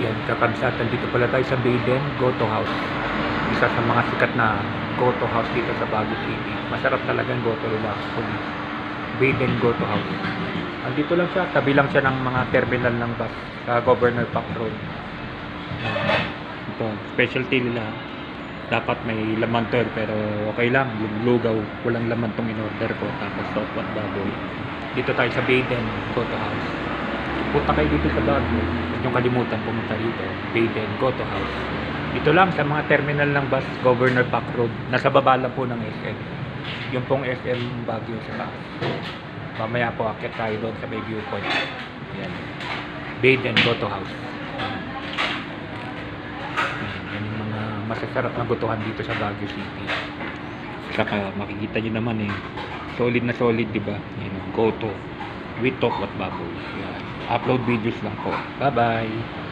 Yan, kakamsatan dito pala tayo sa Baden Goto House. Isa sa mga sikat na Goto House dito sa Baguio City. Masarap talaga ang Goto actually. Baden Goto House. Andito lang siya, tabi lang siya ng mga terminal ng bus sa Governor Park Road. Ito, specialty nila. Dapat may laman to pero okay lang, lugaw. Walang laman tong in-order ko. Tapos sopot baboy. Dito tayo sa Baden Goto House. Punta kayo dito sa Baguio. Huwag niyong kalimutan pumunta dito. Baden Goto House. Dito lang sa mga terminal ng bus, Governor Park Road. Nasa baba lang po ng SM. Yung pong SM Baguio sa taas. Mamaya po akit tayo doon sa may viewpoint. Yan. Baden Goto House. Yan, yung mga masasarap na gotohan dito sa Baguio City. Saka makikita nyo naman eh, solid na solid, di ba? Yan, Goto. With talk what baboy. Yan. Upload videos lang po. Bye-bye.